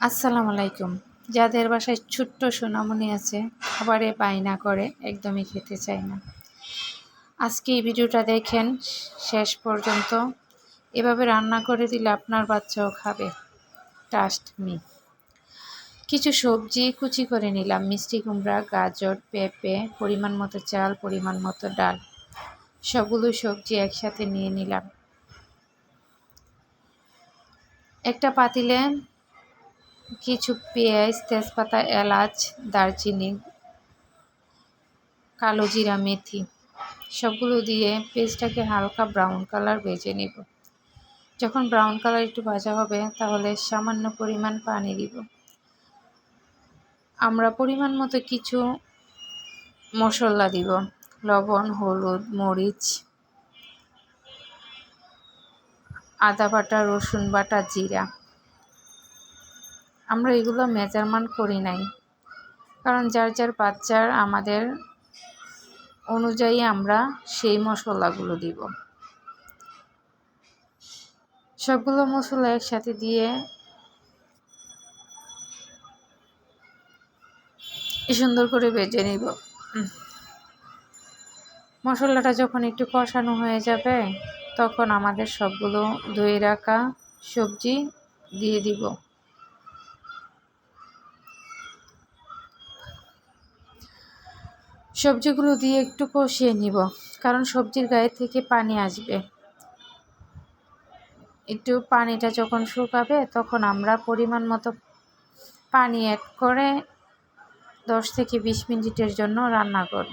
আসসালামু আলাইকুম যাদের বাসায় ছোট্ট সোনামণি আছে, খাবারে বায়না করে, একদমই খেতে চায় না। আজকে এই ভিডিওটা দেখেন, শেষ পর্যন্ত। এভাবে রান্না করে দিলে আপনার বাচ্চাও খাবে। টাস্ট মি কিছু সবজি কুচি করে নিলাম। মিষ্টি কুমড়া, গাজর, পেঁপে, পরিমাণ মতো চাল, পরিমাণ মতো ডাল। সবগুলো সবজি একসাথে নিয়ে নিলাম। একটা পাতিলে কিছু পেঁয়াজ, তেজপাতা, এলাচ, দারচিনি, কালো জিরা, মেথি, সবগুলো দিয়ে পেঁয়াজটাকে হালকা ব্রাউন কালার ভেজে নিব। যখন ব্রাউন কালার একটু ভাজা হবে, তাহলে সামান্য পরিমাণ পানি দিব। আমরা পরিমাণ মতো কিছু মশলা দিব। লবণ, হলুদ, মরিচ, আদা বাটা, রসুন বাটা, জিরা। আমরা এগুলো মেজারমেন্ট করি নাই। কারণ যার যার বাচ্চার আমাদের অনুযায়ী আমরা সেই মশলাগুলো দিব। সবগুলো মশলা একসাথে দিয়ে সুন্দর করে বেজে নিব। মশলাটা যখন একটু কষানো হয়ে যাবে, তখন আমাদের সবগুলো ধুয়ে রাখা সবজি দিয়ে দিব। সবজিগুলো দিয়ে একটু কষিয়ে নিব, কারণ সবজির গায়ে থেকে পানি আসবে একটু পানিটা যখন শুকাবে, তখন আমরা পরিমাণ মতো পানি অ্যাড করে দশ থেকে বিশ মিনিটের জন্য রান্না করব।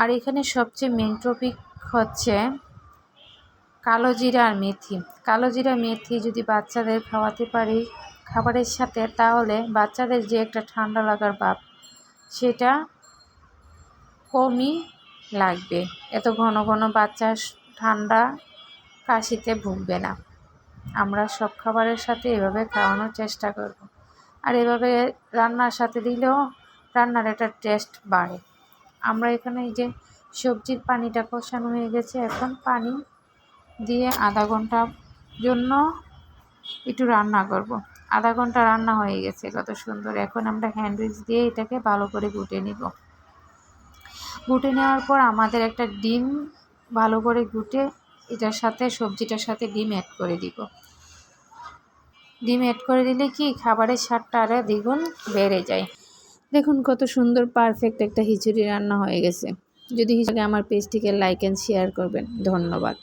আর এখানে সবচেয়ে মেন টপিক হচ্ছে কালো জিরা আর মেথি কালো জিরা, মেথি যদি বাচ্চাদের খাওয়াতে পারি খাবারের সাথে, তাহলে বাচ্চাদের যে একটা ঠান্ডা লাগার ভাব, সেটা কমই লাগবে। এত ঘন ঘন বাচ্চা ঠান্ডা কাশিতে ভুগবে না। আমরা সব খাবারের সাথে এভাবে খাওয়ানোর চেষ্টা করব। আর এভাবে রান্নার সাথে দিলেও রান্নার একটা টেস্ট বাড়ে। আমরা এখানে এই যে সবজির পানিটা কষানো হয়ে গেছে, এখন পানি দিয়ে আধা ঘণ্টার জন্য একটু রান্না করব। আধা ঘণ্টা রান্না হয়ে গেছে, কত সুন্দর। এখন আমরা হ্যান্ডউইচ দিয়ে এটাকে ভালো করে গুটে নিব। গুটে নেওয়ার পর আমাদের একটা ডিম ভালো করে গুটে এটার সাথে, সবজিটার সাথে ডিম অ্যাড করে দিব। ডিম অ্যাড করে দিলে কি খাবারের স্বাদটা আরও দ্বিগুণ বেড়ে যায়। দেখুন কত সুন্দর পারফেক্ট একটা খিচুড়ি রান্না হয়ে গেছে। যদি হিসেবে আমার পেজটিকে লাইক অ্যান্ড শেয়ার করবেন, ধন্যবাদ।